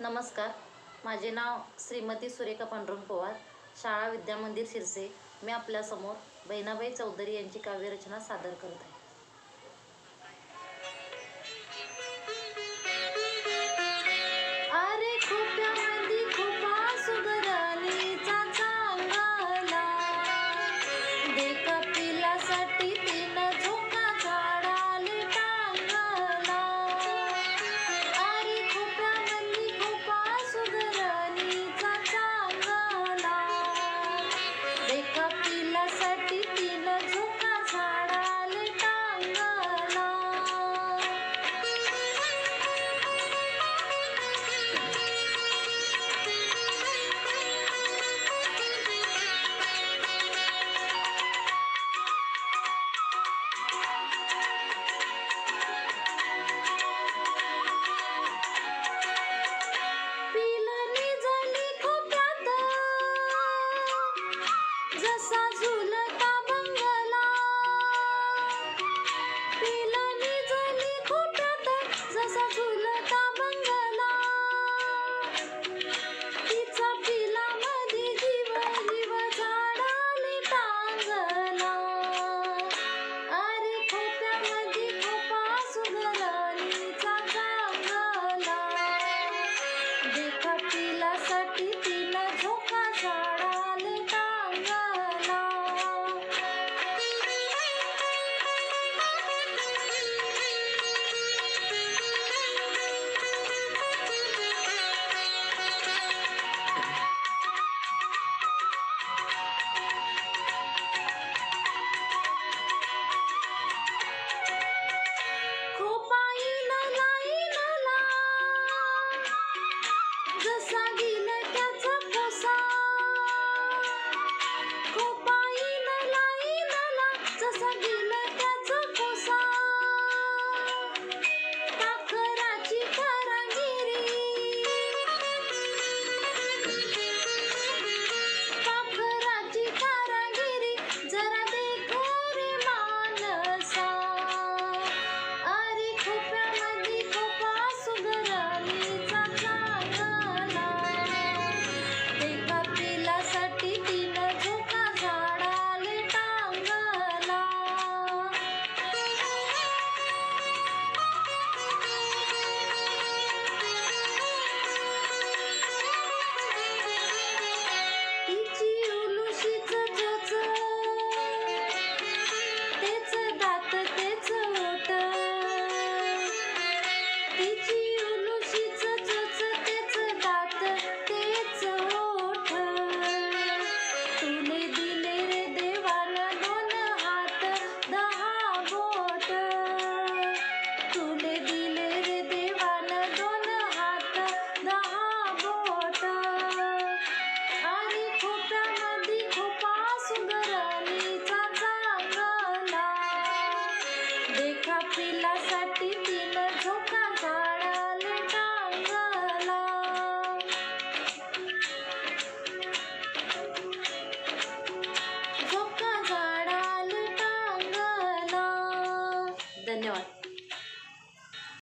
नमस्कार. माझे नाव श्रीमती सुरेखा पांडुरंग पवार. शाळा विद्यामंदिर शिरसे. मी आपल्यासमोर बहिणाबाई चौधरी यांची काव्यरचना सादर करत आहे. जसा झुलता बंगला पिलनी झाली खोप्यात जसा झुलता बंगला तिचा पिला मध्ये जीव जीव झाडाले टांगला अरे खोप्यामध्ये खोपा सुगरणीचा चांगला देखा पिलासाठी तिला